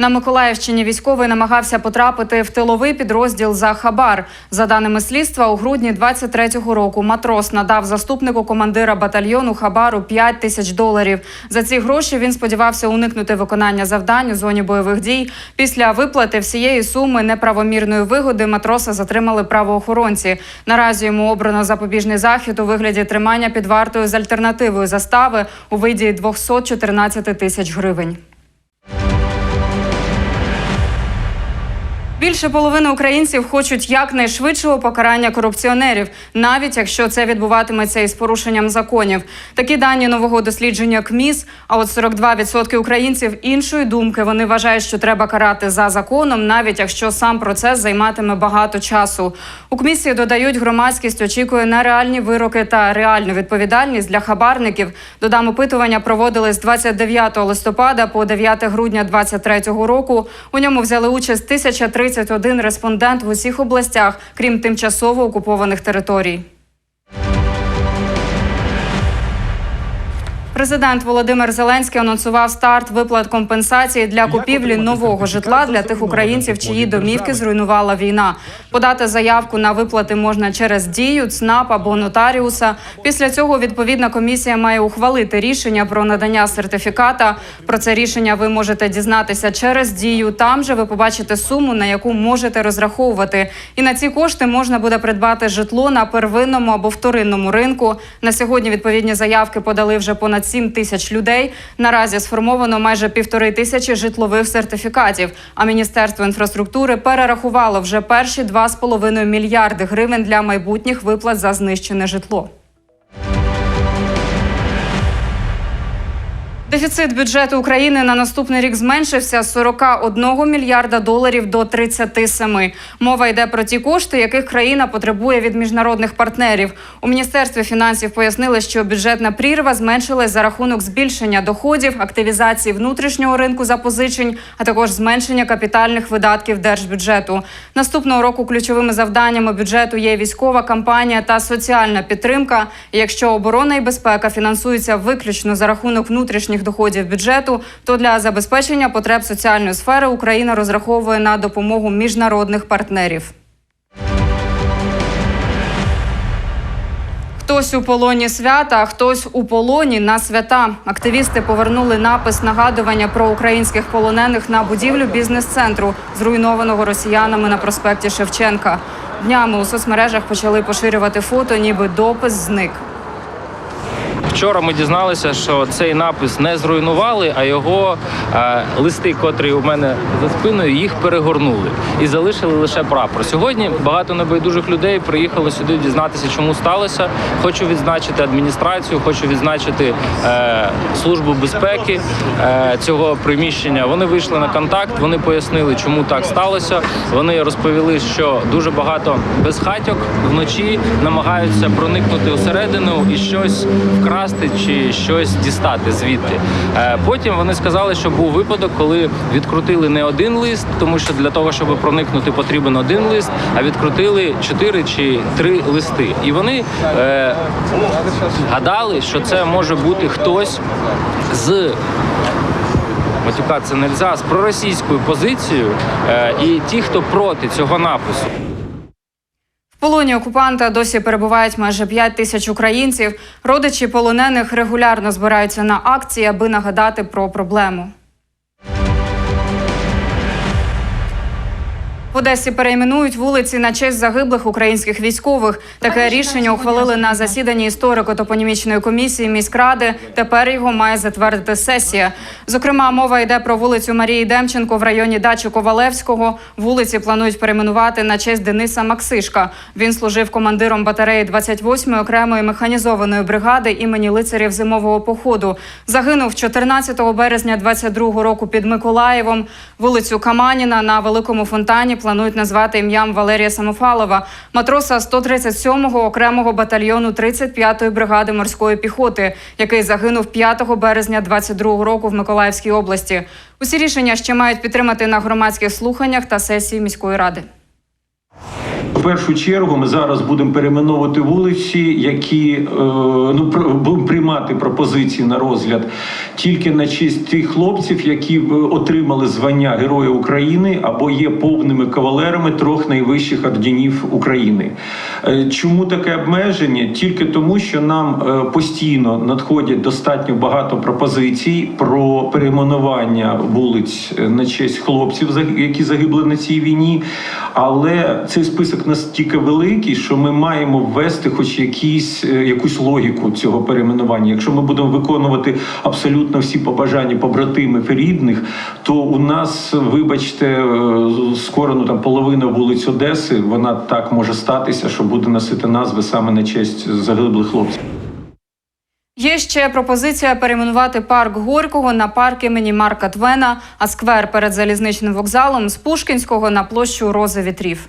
На Миколаївщині військовий намагався потрапити в тиловий підрозділ за хабар. За даними слідства, у грудні 23-го року матрос надав заступнику командира батальйону хабару 5 тисяч доларів. За ці гроші він сподівався уникнути виконання завдань у зоні бойових дій. Після виплати всієї суми неправомірної вигоди матроса затримали правоохоронці. Наразі йому обрано запобіжний захід у вигляді тримання під вартою з альтернативою застави у виді 214 тисяч гривень. Більше половини українців хочуть якнайшвидшого покарання корупціонерів, навіть якщо це відбуватиметься із порушенням законів. Такі дані нового дослідження КМІС. А от 42% українців іншої думки вони вважають, що треба карати за законом, навіть якщо сам процес займатиме багато часу. У КМІСі додають, громадськість очікує на реальні вироки та реальну відповідальність для хабарників. Додам опитування проводили з 29 листопада по 9 грудня 2023 року. У ньому взяли участь 1031 респондент в усіх областях, крім тимчасово окупованих територій. Президент Володимир Зеленський анонсував старт виплат компенсації для купівлі нового житла для тих українців, чиї домівки зруйнувала війна. Подати заявку на виплати можна через дію, ЦНАП або нотаріуса. Після цього відповідна комісія має ухвалити рішення про надання сертифіката. Про це рішення ви можете дізнатися через дію. Там же ви побачите суму, на яку можете розраховувати. І на ці кошти можна буде придбати житло на первинному або вторинному ринку. На сьогодні відповідні заявки подали вже понад 7 тисяч людей. Наразі сформовано майже півтори тисячі житлових сертифікатів. А міністерство інфраструктури перерахувало вже перші 2,5 мільярди гривень для майбутніх виплат за знищене житло. Дефіцит бюджету України на наступний рік зменшився з 41 мільярда доларів до 37. Мова йде про ті кошти, яких країна потребує від міжнародних партнерів. У міністерстві фінансів пояснили, що бюджетна прірва зменшилась за рахунок збільшення доходів, активізації внутрішнього ринку запозичень, а також зменшення капітальних видатків держбюджету. Наступного року ключовими завданнями бюджету є військова кампанія та соціальна підтримка. Якщо оборона і безпека фінансуються виключно за рахунок внутрішніх доходів бюджету, то для забезпечення потреб соціальної сфери Україна розраховує на допомогу міжнародних партнерів. Хтось у полоні свята, а хтось у полоні на свята. Активісти повернули напис нагадування про українських полонених на будівлю бізнес-центру, зруйнованого росіянами на проспекті Шевченка. Днями у соцмережах почали поширювати фото, ніби допис зник. Вчора ми дізналися, що цей напис не зруйнували, а його е, листи, котрі у мене за спиною, їх перегорнули і залишили лише прапор. Сьогодні багато небайдужих людей приїхали сюди дізнатися, чому сталося. Хочу відзначити адміністрацію, хочу відзначити е, службу безпеки е, цього приміщення. Вони вийшли на контакт, вони пояснили, чому так сталося. Вони розповіли, що дуже багато безхатьок вночі намагаються проникнути усередину і щось вкрасти чи щось дістати звідти. Е, Потім вони сказали, що був випадок, коли відкрутили не один лист, тому що для того, щоб проникнути, потрібен один лист, а відкрутили чотири чи три листи. І вони е, гадали, що це може бути хтось з матюкатися нельзя з проросійською позицією е, і ті, хто проти цього напису. Полоні окупанта досі перебувають майже 5 тисяч українців. Родичі полонених регулярно збираються на акції, аби нагадати про проблему. В Одесі перейменують вулиці на честь загиблих українських військових. Таке рішення ухвалили на засіданні історико-топонімічної комісії міськради. Тепер його має затвердити сесія. Зокрема, мова йде про вулицю Марії Демченко в районі дачі Ковалевського. Вулиці планують перейменувати на честь Дениса Максишка. Він служив командиром батареї 28-ї окремої механізованої бригади імені лицарів зимового походу. Загинув 14 березня 22 року під Миколаєвом. Вулицю Каманіна на великому фонтані планують назвати ім'ям Валерія Самофалова, матроса 137-го окремого батальйону 35-ї бригади морської піхоти, який загинув 5 березня 22 року в Миколаївській області. Усі рішення ще мають підтримати на громадських слуханнях та сесії міської ради. Першу чергу ми зараз будемо перейменовувати вулиці, які е, ну будемо приймати пропозиції на розгляд тільки на честь тих хлопців, які е, отримали звання Героя України або є повними кавалерами трьох найвищих орденів України. Е, Чому таке обмеження? Тільки тому, що нам постійно надходять достатньо багато пропозицій про перейменування вулиць на честь хлопців, які загибли на цій війні. Але цей список настільки великий, що ми маємо ввести хоч якісь, е, якусь логіку цього перейменування. Якщо ми будемо виконувати абсолютно всі побажання побратимів і рідних, то у нас, вибачте, е, скоро ну там половина вулиць Одеси, вона так може статися, що буде носити назви саме на честь загиблих хлопців. Є ще пропозиція перейменувати парк Горького на парк імені Марка Твена, а сквер перед залізничним вокзалом з Пушкінського на площу Рози Вітрів.